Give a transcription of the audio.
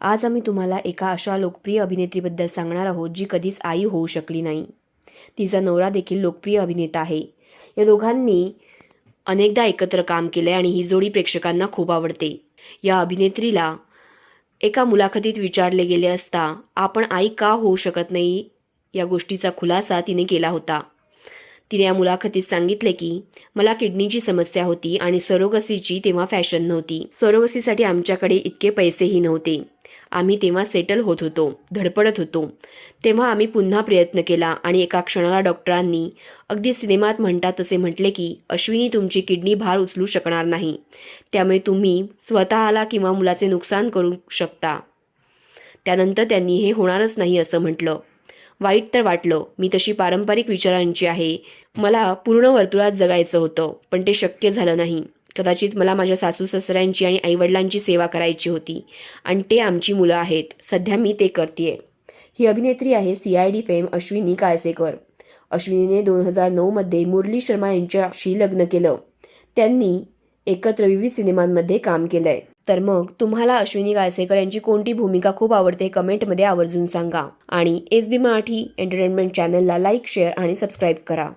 आज आम्ही तुम्हाला एका अशा लोकप्रिय अभिनेत्रीबद्दल सांगणार आहोत जी कधीच आई होऊ शकली नाही. तिचा नवरा देखील लोकप्रिय अभिनेता आहे. या दोघांनी अनेकदा एकत्र काम केलं आणि ही जोडी प्रेक्षकांना खूप आवडते. या अभिनेत्रीला एका मुलाखतीत विचारले गेले असता आपण आई का होऊ शकत नाही? या गोष्टीचा खुलासा तिने केला होता. तिने या मुलाखतीत सांगितले की मला किडनीची समस्या होती आणि सरोगसीची तेव्हा फॅशन नव्हती. सरोगसीसाठी आमच्याकडे इतके पैसेही नव्हते. आम्ही तेव्हा सेटल होत होतो धडपडत होतो. तेव्हा आम्ही पुन्हा प्रयत्न केला आणि एका क्षणाला डॉक्टरांनी अगदी सिनेमात म्हणतात तसे म्हटले की अश्विनी तुमची किडनी भार उचलू शकणार नाही. त्यामुळे तुम्ही स्वतःला किंवा मुलाचे नुकसान करू शकता. त्यानंतर त्यांनी हे होणारच नाही असं म्हटलं. वाईट तर वाटलं. मी तशी पारंपरिक विचारांची आहे. मला पूर्ण वर्तुळात जगायचं होतं पण ते शक्य झालं नाही. कदाचित मला माझ्या सासू सासऱ्यांची आणि आईवडिलांची सेवा करायची होती. आणि ते आमची मुलं आहेत. सध्या मी ते करते ही अभिनेत्री आहे C I D fame Ashwini Kalsekar. अश्विनीने दोन हजार नऊमध्ये मुरली शर्मा यांच्याशी लग्न केलं. त्यांनी एकत्र विविध सिनेमांमध्ये काम केलं आहे तर मग तुम्हाला अश्विनी काळसेकर यांची कोणती भूमिका खूप आवडते कमेंटमध्ये आवर्जून सांगा. आणि एस बी मराठी एंटरटेनमेंट चॅनलला लाईक शेअर आणि सबस्क्राईब करा.